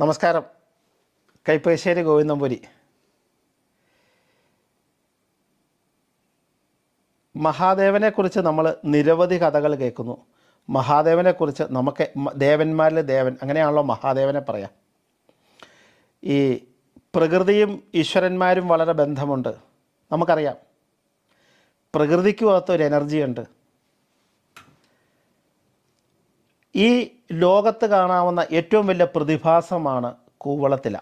നമസ്കാരം. കൈപ്പശ്ശേരി മഹാദേവനെ മഹാദേവനെക്കുറിച്ച് നമ്മൾ നിരവധി കഥകൾ കേൾക്കുന്നു. മഹാദേവനെക്കുറിച്ച് നമുക്ക് ദേവന്മാരിൽ ദേവൻ അങ്ങനെയാണല്ലോ മഹാദേവനെ പറയാം. ഈ പ്രകൃതിയും ഈശ്വരന്മാരും വളരെ ബന്ധമുണ്ട്. നമുക്കറിയാം. പ്രകൃതിക്കും അകത്തൊരു എനർജി ഉണ്ട് ഈ ലോകത്ത് കാണാവുന്ന ഏറ്റവും വലിയ പ്രതിഭാസമാണ് കൂവളത്തില.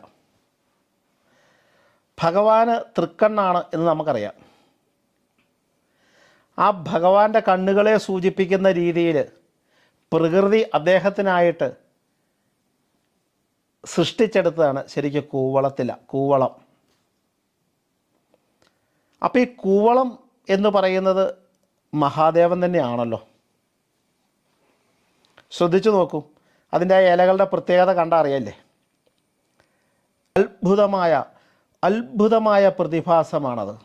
ഭഗവാന് തൃക്കണ്ണാണ് എന്ന് നമുക്കറിയാം. ആ ഭഗവാന്റെ കണ്ണുകളെ സൂചിപ്പിക്കുന്ന രീതിയിൽ പ്രകൃതി അദ്ദേഹത്തിനായിട്ട് സൃഷ്ടിച്ചെടുത്തതാണ് ശരിക്കും കൂവളത്തില കൂവളം. അപ്പോൾ ഈ കൂവളം എന്ന് പറയുന്നത് മഹാദേവൻ തന്നെയാണല്ലോ. ശ്രദ്ധിച്ചു നോക്കൂ. അതിന്റെ ഇലകളുടെ പ്രത്യേകത കണ്ടറിയല്ലേ അത്ഭുതമായ അത്ഭുതമായ പ്രതിഭാസമാണത്.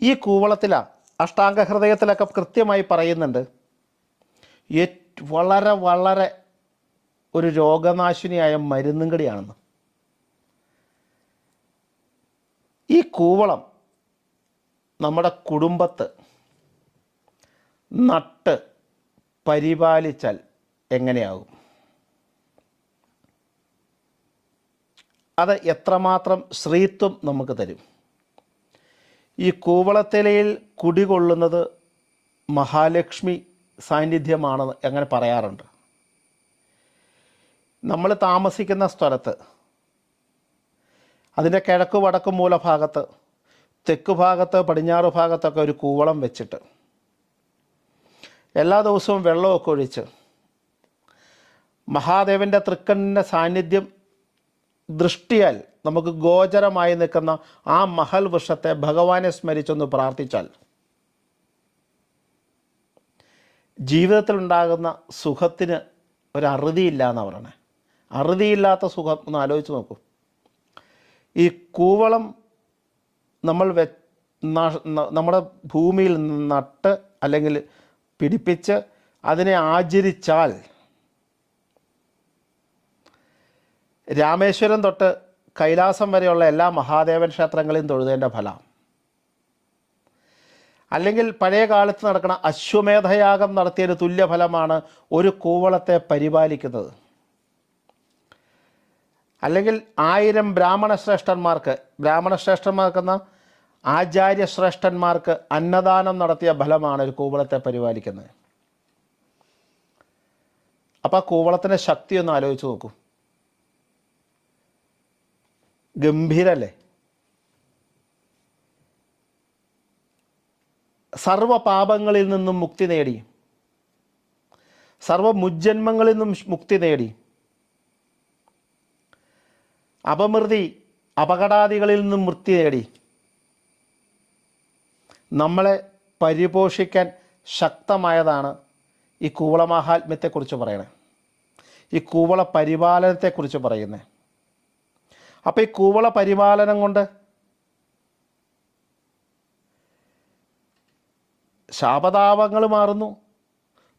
ഈ കൂവളത്തില അഷ്ടാംഗ ഹൃദയത്തിലൊക്കെ കൃത്യമായി പറയുന്നുണ്ട്. വളരെ വളരെ ഒരു രോഗനാശിനിയായ മരുന്നും കൂടിയാണെന്ന്. ഈ കൂവളം നമ്മുടെ കുടുംബത്ത് നട്ട് പരിപാലിച്ചാൽ എങ്ങനെയാകും? അത് എത്രമാത്രം ശ്രീത്വം നമുക്ക് തരും? ഈ കൂവളത്തിലയിൽ കുടികൊള്ളുന്നത് മഹാലക്ഷ്മി സാന്നിധ്യമാണെന്ന് അങ്ങനെ പറയാറുണ്ട്? നമ്മൾ താമസിക്കുന്ന സ്ഥലത്ത് അതിന്റെ കിഴക്ക് വടക്ക് മൂലഭാഗത്ത് തെക്ക് ഭാഗത്ത് പടിഞ്ഞാറ് ഭാഗത്തൊക്കെ ഒരു കൂവളം വെച്ചിട്ട് എല്ലാ ദിവസവും വെള്ളമൊക്കെ ഒഴിച്ച്. മഹാദേവന്റെ തൃക്കണ്ണിന്റെ സാന്നിധ്യം ദൃഷ്ടിയാൽ നമുക്ക് ഗോചരമായി നിൽക്കുന്ന ആ മഹൽ വൃക്ഷത്തെ ഭഗവാനെ സ്മരിച്ചൊന്ന് പ്രാർത്ഥിച്ചാൽ. ജീവിതത്തിലുണ്ടാകുന്ന സുഖത്തിന് ഒരു അറുതിയില്ല എന്നാണ് പറയണേ. അറുതിയില്ലാത്ത സുഖം ഒന്ന് ആലോചിച്ച് നോക്കൂ. ഈ കൂവളം നമ്മൾ നമ്മുടെ ഭൂമിയിൽ നട്ട് അല്ലെങ്കിൽ പിടിപ്പിച്ച് അതിനെ ആചരിച്ചാൽ രാമേശ്വരം തൊട്ട് കൈലാസം വരെയുള്ള എല്ലാ മഹാദേവൻ ക്ഷേത്രങ്ങളെയും തൊഴുതേന്റെ ഫലം. അല്ലെങ്കിൽ പഴയ കാലത്ത് നടക്കുന്ന അശ്വമേധയാഗം നടത്തിയൊരു തുല്യഫലമാണ് ഒരു കൂവളത്തെ പരിപാലിക്കുന്നത്. അല്ലെങ്കിൽ ആയിരം ബ്രാഹ്മണ ശ്രേഷ്ഠന്മാർക്ക് ബ്രാഹ്മണ ശ്രേഷ്ഠന്മാർക്കെന്ന ആചാര്യ ശ്രേഷ്ഠന്മാർക്ക് അന്നദാനം നടത്തിയ ഫലമാണ് ഒരു കൂവളത്തെ പരിപാലിക്കുന്നത്. അപ്പം ആ കൂവളത്തിന്റെ ശക്തി ഒന്ന് ആലോചിച്ച് നോക്കൂ. ഗംഭീരല്ലേ? സർവ പാപങ്ങളിൽ നിന്നും മുക്തി നേടി. സർവ മുജ്ജന്മങ്ങളിൽ നിന്നും മുക്തി നേടി. അപമൃതി അപകടാദികളിൽ നിന്നും മുക്തി നേടി. നമ്മളെ പരിപോഷിക്കാൻ ശക്തമായതാണ് ഈ കൂവളമാഹാത്മ്യത്തെക്കുറിച്ച് പറയണേ. ഈ കൂവള പരിപാലനത്തെക്കുറിച്ച് പറയുന്നത് അപ്പോൾ ഈ കൂവള പരിപാലനം കൊണ്ട് ശാപതാപങ്ങൾ മാറുന്നു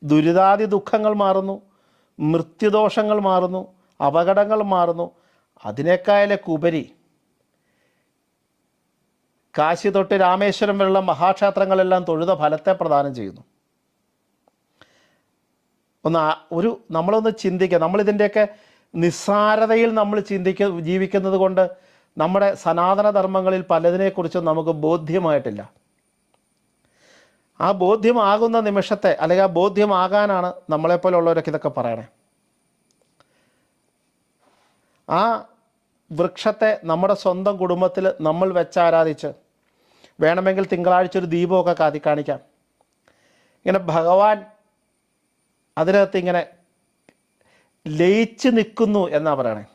ദുരിതാദി ദുഃഖങ്ങൾ മാറുന്നു മൃത്യുദോഷങ്ങൾ മാറുന്നു അപകടങ്ങൾ മാറുന്നു. അതിനേക്കാളൊക്കെ ഉപരി കാശി തൊട്ട് രാമേശ്വരം വരെയുള്ള മഹാക്ഷേത്രങ്ങളെല്ലാം തൊഴുത ഫലത്തെ പ്രദാനം ചെയ്യുന്നു. ഒന്ന് ഒരു നമ്മളൊന്ന് ചിന്തിക്കുക നമ്മളിതിന്റെയൊക്കെ നിസ്സാരതയിൽ നമ്മൾ ചിന്തിക്ക ജീവിക്കുന്നത് കൊണ്ട് നമ്മുടെ സനാതന ധർമ്മങ്ങളിൽ പലതിനെക്കുറിച്ചും നമുക്ക് ബോധ്യമായിട്ടില്ല. ആ ബോധ്യമാകുന്ന നിമിഷത്തെ അല്ലെങ്കിൽ ആ ബോധ്യമാകാനാണ് നമ്മളെപ്പോലുള്ളവരൊക്കെ ഇതൊക്കെ പറയണേ. ആ വൃക്ഷത്തെ നമ്മുടെ സ്വന്തം കുടുംബത്തിൽ നമ്മൾ വെച്ചാരാധിച്ച് വേണമെങ്കിൽ തിങ്കളാഴ്ച ഒരു ദീപമൊക്കെ കാത്തി കാണിക്കാം. ഇങ്ങനെ ഭഗവാൻ അതിനകത്ത് ഇങ്ങനെ ലയിച്ച് നിൽക്കുന്നു എന്നാ പറയണേ?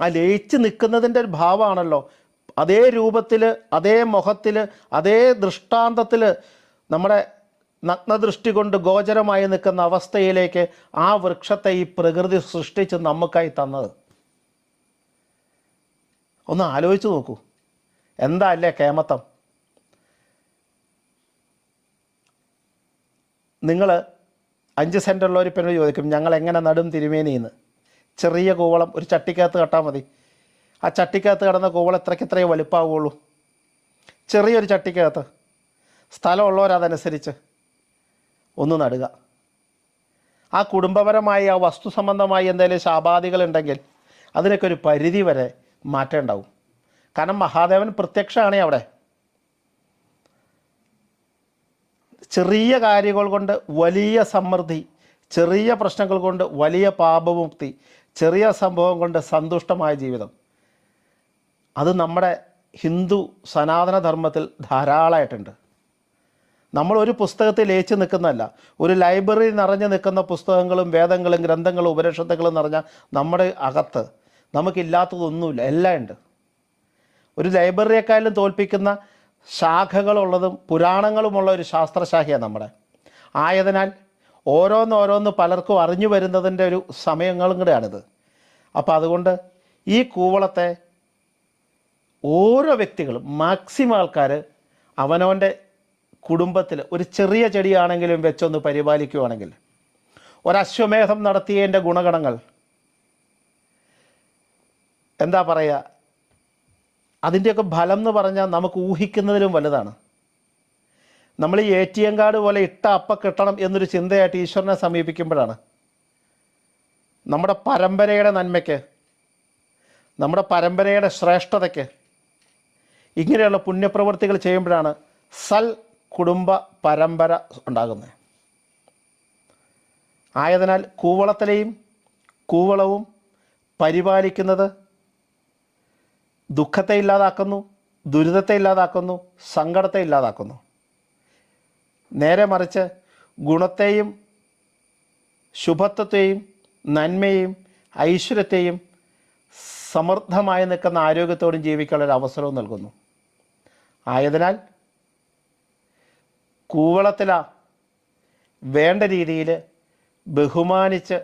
ആ ലയിച്ച് നിൽക്കുന്നതിന്റെ ഒരു ഭാവമാണല്ലോ. അതേ രൂപത്തിൽ അതേ മുഖത്തിൽ അതേ ദൃഷ്ടാന്തത്തിൽ നമ്മുടെ നഗ്നദൃഷ്ടി കൊണ്ട് ഗോചരമായി നിൽക്കുന്ന അവസ്ഥയിലേക്ക് ആ വൃക്ഷത്തെ ഈ പ്രകൃതി സൃഷ്ടിച്ച് നമുക്കായി തന്നത്. ഒന്ന് ആലോചിച്ച് നോക്കൂ. എന്താ അല്ലേ കേമത്തം? നിങ്ങൾ അഞ്ച് സെന്റുള്ള ഒരു പെണ്ണ് ചോദിക്കും ഞങ്ങൾ എങ്ങനെ നടും തിരുമേനിന്ന് ചെറിയ കൂവളം ഒരു ചട്ടിക്കകത്ത് കട്ടാൽ മതി. ആ ചട്ടിക്കകത്ത് കിടന്ന കൂവളം എത്രയ്ക്ക് വലുപ്പാവുള്ളൂ. ചെറിയൊരു ചട്ടിക്കകത്ത്. സ്ഥലമുള്ളവരതനുസരിച്ച് ഒന്ന് നടുക. ആ കുടുംബപരമായി ആ വസ്തു സംബന്ധമായി എന്തെങ്കിലും ശാപാദികളുണ്ടെങ്കിൽ അതിനൊക്കെ ഒരു പരിധി വരെ മാറ്റം ഉണ്ടാവും. കാരണം മഹാദേവൻ പ്രത്യക്ഷമാണ് അവിടെ. ചെറിയ കാര്യങ്ങൾ കൊണ്ട് വലിയ സമൃദ്ധി ചെറിയ പ്രശ്നങ്ങൾ കൊണ്ട് വലിയ പാപമുക്തി ചെറിയ സംഭവം കൊണ്ട് സന്തുഷ്ടമായ ജീവിതം. അത് നമ്മുടെ ഹിന്ദു സനാതന ധർമ്മത്തിൽ ധാരാളമായിട്ടുണ്ട്. നമ്മൾ ഒരു പുസ്തകത്തിൽ ലയിച്ച് നിൽക്കുന്നതല്ല ഒരു ലൈബ്രറി നിറഞ്ഞു നിൽക്കുന്ന പുസ്തകങ്ങളും വേദങ്ങളും ഗ്രന്ഥങ്ങളും ഉപനിഷത്തുകളും നിറഞ്ഞ നമ്മുടെ അകത്ത് നമുക്കില്ലാത്തതൊന്നുമില്ല എല്ലാം ഉണ്ട്. ഒരു ലൈബ്രറിയെക്കാളും തോൽപ്പിക്കുന്ന ശാഖകളുള്ളതും പുരാണങ്ങളുമുള്ള ഒരു ശാസ്ത്രശാഖയാണ് നമ്മുടെ. ആയതിനാൽ ഓരോന്നോരോന്ന് പലർക്കും അറിഞ്ഞു വരുന്നതിന്റെ ഒരു സമയങ്ങളും കൂടെയാണിത്. അപ്പോൾ അതുകൊണ്ട് ഈ കൂവളത്തെ ഓരോ വ്യക്തികളും മാക്സിമം ആൾക്കാർ അവനവന്റെ കുടുംബത്തിൽ ഒരു ചെറിയ ചെടിയാണെങ്കിലും വെച്ചൊന്ന് പരിപാലിക്കുകയാണെങ്കിൽ ഒരശ്വമേധം നടത്തിയതിന്റെ ഗുണഗണങ്ങൾ എന്താ പറയുക? അതിന്റെയൊക്കെ ഫലം എന്ന് പറഞ്ഞാൽ നമുക്ക് ഊഹിക്കുന്നതിലും വലുതാണ്. നമ്മൾ ഈ എ ടി എം കാർഡ് പോലെ ഇട്ട അപ്പ കിട്ടണം എന്നൊരു ചിന്തയായിട്ട് ഈശ്വരനെ സമീപിക്കുമ്പോഴാണ്. നമ്മുടെ പരമ്പരയുടെ നന്മയ്ക്ക് നമ്മുടെ പരമ്പരയുടെ ശ്രേഷ്ഠതയ്ക്ക് ഇങ്ങനെയുള്ള പുണ്യപ്രവൃത്തികൾ ചെയ്യുമ്പോഴാണ് സൽ കുടുംബ പരമ്പര ഉണ്ടാകുന്നത്. ആയതിനാൽ കൂവളത്തിലെയും കൂവളവും പരിപാലിക്കുന്നത് ദുഃഖത്തെ ഇല്ലാതാക്കുന്നു ദുരിതത്തെ ഇല്ലാതാക്കുന്നു സങ്കടത്തെ ഇല്ലാതാക്കുന്നു. നേരെ മറിച്ച് ഗുണത്തെയും ശുഭത്വത്തെയും നന്മയെയും ഐശ്വര്യത്തെയും സമൃദ്ധമായി നിൽക്കുന്ന ആരോഗ്യത്തോടും ജീവിക്കാനുള്ള അവസരവും നൽകുന്നു. ആയതിനാൽ കൂവളത്തില വേണ്ട രീതിയിൽ ബഹുമാനിച്ച്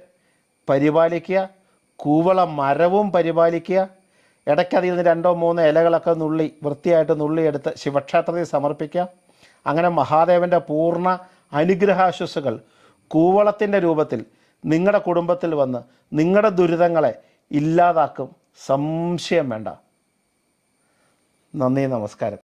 പരിപാലിക്കുക കൂവള മരവും പരിപാലിക്കുക ഇടയ്ക്ക് അതിൽ നിന്ന് രണ്ടോ മൂന്നോ ഇലകളൊക്കെ നുള്ളി വൃത്തിയായിട്ട് നുള്ളിയെടുത്ത് ശിവക്ഷേത്രത്തിൽ സമർപ്പിക്കാം. അങ്ങനെ മഹാദേവന്റെ പൂർണ അനുഗ്രഹാശ്വസുകൾ കൂവളത്തിന്റെ രൂപത്തിൽ നിങ്ങളുടെ കുടുംബത്തിൽ വന്ന് നിങ്ങളുടെ ദുരിതങ്ങളെ ഇല്ലാതാക്കും. സംശയം വേണ്ട. നന്ദി നമസ്കാരം.